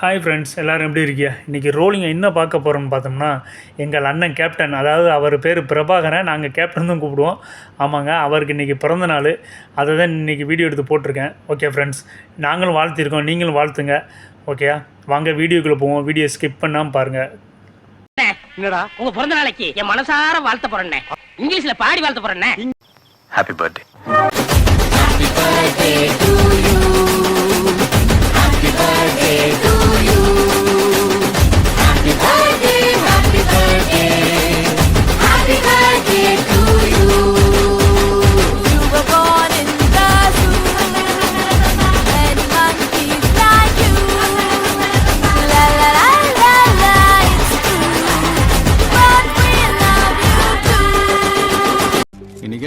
Hi friends எல்லோரும் எப்படி இருக்கீங்க? இன்றைக்கி ரோலிங்கை என்ன பார்க்க போகிறோம்னு பார்த்தோம்னா எங்கள் அண்ணன் கேப்டன் அதாவது அவர் பேர் பிரபாகரன் நாங்கள் கேப்டன் தான் கூப்பிடுவோம். ஆமாங்க அவருக்கு இன்றைக்கி பிறந்த நாள். அதை தான் இன்றைக்கி வீடியோ எடுத்து போட்டிருக்கேன். ஓகே ஃப்ரெண்ட்ஸ் நாங்களும் வாழ்த்திருக்கோம் நீங்களும் வாழ்த்துங்க. ஓகேயா வாங்க வீடியோக்குள்ளே போவோம். வீடியோ ஸ்கிப் பண்ணாமல் பாருங்கள் என்னடா? உங்க பிறந்த நாளைக்கு என் மனசார வாழ்த்த போறேன்னே. இங்கிலீஷ்ல பாடி வாழ்த்த போறேன்னே. ஹாப்பி பர்த்டே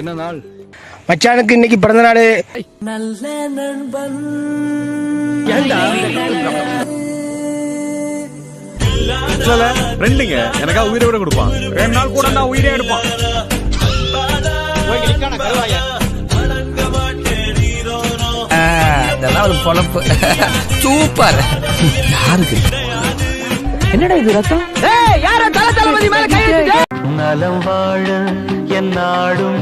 இன்னைக்கு என்ன நாள்? மச்சானுக்கு இன்னைக்கு பிறந்த நாள். இல்ல ரெண்டுங்க எனக்கா உயிரை விட கொடுப்பான். ரெண்டு நாள் கூட நான் உயிரே எடுப்பான். அதெல்லாம் ஒரு பொழப்பு. சூப்பர். யாருக்கு? என்னடா இது ரத்தம்? யார தல தளபதி மேல கை நலம் வாழ என் நாடும்